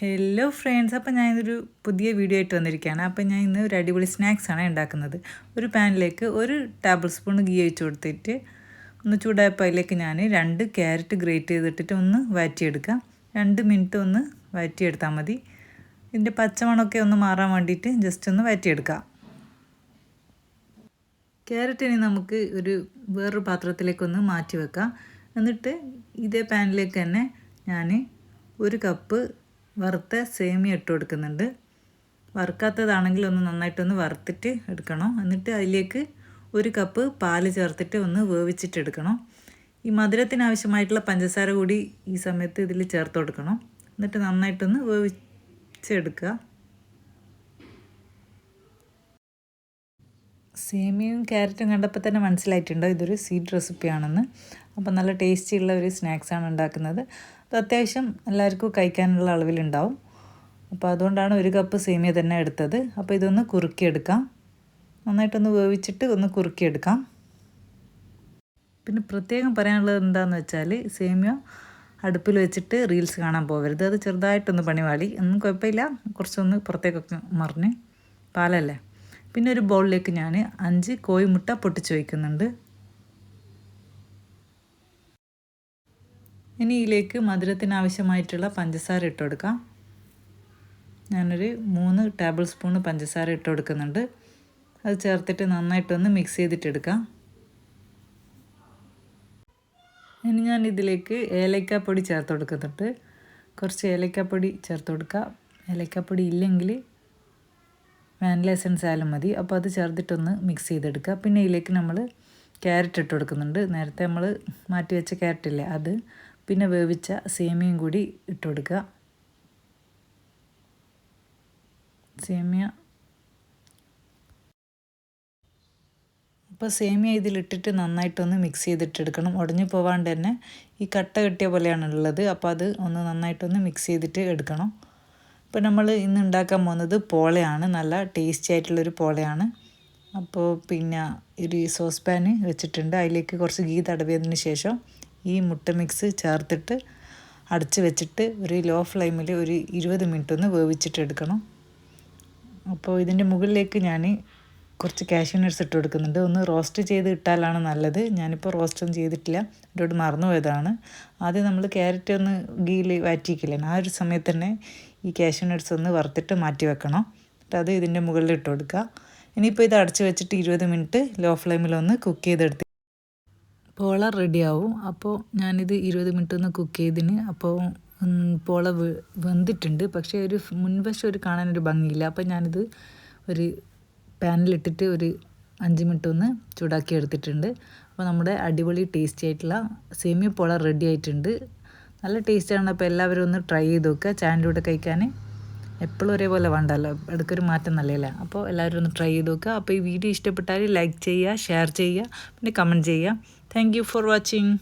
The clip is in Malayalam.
ഹലോ ഫ്രണ്ട്സ് അപ്പോൾ ഞാൻ ഇന്നൊരു പുതിയ വീഡിയോ ആയിട്ട് വന്നിരിക്കുകയാണ്. അപ്പോൾ ഞാൻ ഇന്ന് ഒരു അടിപൊളി സ്നാക്സാണ് ഉണ്ടാക്കുന്നത്. ഒരു പാനിലേക്ക് ഒരു ടേബിൾ സ്പൂൺ ഗീ ഒഴിച്ച് കൊടുത്തിട്ട് ഒന്ന് ചൂടായപ്പോൾ ഞാൻ രണ്ട് ക്യാരറ്റ് ഗ്രേറ്റ് ചെയ്തിട്ടിട്ട് ഒന്ന് വഴറ്റിയെടുക്കാം രണ്ട് മിനിറ്റ് ഒന്ന് വഴറ്റിയെടുത്താൽ മതി. ഇതിന്റെ പച്ചമണമൊക്കെ ഒന്ന് മാറാൻ വേണ്ടിയിട്ട് ജസ്റ്റ് ഒന്ന് വഴറ്റിയെടുക്കാം ക്യാരറ്റിനെ നമുക്ക് ഒരു വേറൊരു പാത്രത്തിലേക്കൊന്ന് മാറ്റി വെക്കാം. എന്നിട്ട് ഇതേ പാനിലേക്ക് തന്നെ ഞാൻ ഒരു കപ്പ് വറുത്ത സേമിയ ഇട്ട് കൊടുക്കുന്നുണ്ട്. വറുക്കാത്തതാണെങ്കിൽ ഒന്ന് നന്നായിട്ടൊന്ന് വറുത്തിട്ട് എടുക്കണം. എന്നിട്ട് അതിലേക്ക് ഒരു കപ്പ് പാൽ ചേർത്തിട്ട് ഒന്ന് വേവിച്ചിട്ടെടുക്കണം ഈ മധുരത്തിന് ആവശ്യമായിട്ടുള്ള പഞ്ചസാര കൂടി ഈ സമയത്ത് ഇതിൽ ചേർത്ത് കൊടുക്കണം. എന്നിട്ട് നന്നായിട്ടൊന്ന് വേവിച്ചെടുക്കുക. സേമിയയും ക്യാരറ്റും കണ്ടപ്പോൾ തന്നെ മനസ്സിലായിട്ടുണ്ടോ ഇതൊരു സ്വീറ്റ് റെസിപ്പിയാണെന്ന്. അപ്പോൾ നല്ല ടേസ്റ്റിയുള്ള ഒരു സ്നാക്സാണ് ഉണ്ടാക്കുന്നത്. അത് അത്യാവശ്യം എല്ലാവർക്കും കഴിക്കാനുള്ള അളവിലുണ്ടാവും. അപ്പോൾ അതുകൊണ്ടാണ് ഒരു കപ്പ് സേമിയ തന്നെ എടുത്തത്. അപ്പോൾ ഇതൊന്ന് കുറുക്കിയെടുക്കാം. നന്നായിട്ടൊന്ന് വേവിച്ചിട്ട് ഒന്ന് കുറുക്കിയെടുക്കാം. പിന്നെ പ്രത്യേകം പറയാനുള്ളത് എന്താണെന്ന് വെച്ചാൽ സേമിയ അടുപ്പിൽ വെച്ചിട്ട് റീൽസ് കാണാൻ പോകരുത്. അത് ചെറുതായിട്ടൊന്ന് പണിവാളി. ഒന്നും കുഴപ്പമില്ല. കുറച്ചൊന്ന് പുറത്തേക്കൊക്കെ മറിഞ്ഞ്. പാലല്ലേ? പിന്നെ ഒരു ബൗളിലേക്ക് ഞാൻ അഞ്ച് കോഴിമുട്ട പൊട്ടിച്ച് വയ്ക്കുന്നുണ്ട് ഇനി ഇതിലേക്ക് മധുരത്തിന് ആവശ്യമായിട്ടുള്ള പഞ്ചസാര ഇട്ട് കൊടുക്കാം ഞാനൊരു മൂന്ന് ടേബിൾ സ്പൂൺ പഞ്ചസാര ഇട്ട് കൊടുക്കുന്നുണ്ട് അത് ചേർത്തിട്ട് നന്നായിട്ടൊന്ന് മിക്സ് ചെയ്തിട്ടെടുക്കാം. ഇനി ഞാൻ ഇതിലേക്ക് ഏലക്കാപ്പൊടി ചേർത്ത് കൊടുക്കുന്നുണ്ട് കുറച്ച് ഏലക്കാപ്പൊടി ചേർത്ത് കൊടുക്കുക ഏലക്കാപ്പൊടി ഇല്ലെങ്കിൽ വാനില എസൻസ് ആയാലും മതി. അപ്പോൾ അത് ചേർത്തിട്ടൊന്ന് മിക്സ് ചെയ്തെടുക്കുക. പിന്നെ ഇതിലേക്ക് നമ്മൾ ക്യാരറ്റ് ഇട്ട് കൊടുക്കുന്നുണ്ട് നേരത്തെ നമ്മൾ മാറ്റി വെച്ച ക്യാരറ്റ് അത് പിന്നെ വേവിച്ച സേമിയയും കൂടി ഇട്ട് കൊടുക്കുക. സേമിയ. അപ്പോൾ സേമിയ ഇതിലിട്ടിട്ട് നന്നായിട്ടൊന്ന് മിക്സ് ചെയ്തിട്ടെടുക്കണം. ഉടഞ്ഞു പോവാണ്ട് തന്നെ ഈ കട്ട കെട്ടിയ പോലെയാണ് ഉള്ളത് അപ്പോൾ അത് ഒന്ന് നന്നായിട്ടൊന്ന് മിക്സ് ചെയ്തിട്ട് എടുക്കണം. ഇപ്പോൾ നമ്മൾ ഇന്ന് ഉണ്ടാക്കാൻ പോകുന്നത് പോളയാണ്. നല്ല ടേസ്റ്റി ആയിട്ടുള്ളൊരു പോളയാണ്. അപ്പോൾ പിന്നെ ഒരു സോസ് പാന് വെച്ചിട്ടുണ്ട്. അതിലേക്ക് കുറച്ച് ഗീ തടവിയതിന് ശേഷം ഈ മുട്ട മിക്സ് ചേർത്തിട്ട് അടച്ച് വെച്ചിട്ട് ഒരു ലോ ഫ്ലെയിമിൽ ഒരു ഇരുപത് മിനിറ്റ് ഒന്ന് വേവിച്ചിട്ട് എടുക്കണം. അപ്പോൾ ഇതിന്റെ മുകളിലേക്ക് ഞാൻ കുറച്ച് കാഷ്യൂ നട്ട്സ് ഇട്ട് കൊടുക്കുന്നുണ്ട്. ഒന്ന് റോസ്റ്റ് ചെയ്ത് ഇട്ടാലാണ് നല്ലത്. ഞാനിപ്പോൾ റോസ്റ്റ് ഒന്നും ചെയ്തിട്ടില്ല. എന്നോട് മറന്നു പോയതാണ് ആദ്യം നമ്മൾ ക്യാരറ്റ് ഒന്ന് ഗീയിൽ വാറ്റിക്കില്ലേ? ആ ഒരു സമയത്ത് തന്നെ ഈ കാഷ്യൂ നട്ട്സ് ഒന്ന് വറുത്തിട്ട് മാറ്റി വെക്കണം. എന്നിട്ട് അത് ഇതിന്റെ മുകളിൽ ഇട്ട് കൊടുക്കുക. ഇനിയിപ്പോൾ ഇത് അടച്ച് വെച്ചിട്ട് ഇരുപത് മിനിറ്റ് ലോ ഫ്ലെയിമിൽ ഒന്ന് കുക്ക് ചെയ്തെടുത്ത് പോള റെഡിയാവും. അപ്പോൾ ഞാനിത് ഇരുപത് മിനിറ്റ് ഒന്ന് കുക്ക് ചെയ്തിന്. അപ്പോൾ പോള വെന്തിട്ടുണ്ട്. പക്ഷേ ഒരു മുൻവശം ഒരു കാണാനൊരു ഭംഗിയില്ല. അപ്പോൾ ഞാനിത് ഒരു പാനിലിട്ടിട്ട് ഒരു അഞ്ച് മിനിറ്റ് ഒന്ന് ചൂടാക്കി എടുത്തിട്ടുണ്ട്. അപ്പോൾ നമ്മുടെ അടിപൊളി ടേസ്റ്റി ആയിട്ടുള്ള സേമിയ പോള റെഡി ആയിട്ടുണ്ട്. നല്ല ടേസ്റ്റാണ് അപ്പോൾ എല്ലാവരും ഒന്ന് ട്രൈ ചെയ്ത് നോക്കുക. ചാനലിലൂടെ കഴിക്കാൻ എപ്പോഴും ഒരേപോലെ വേണ്ടല്ലോ. ഇടയ്ക്കൊരു മാറ്റം നല്ലതല്ലേ. അപ്പോൾ എല്ലാവരും ഒന്ന് ട്രൈ ചെയ്ത് നോക്കുക. അപ്പോൾ ഈ വീഡിയോ ഇഷ്ടപ്പെട്ടാൽ ലൈക്ക് ചെയ്യുക ഷെയർ ചെയ്യുക പിന്നെ കമന്റ് ചെയ്യുക. Thank for watching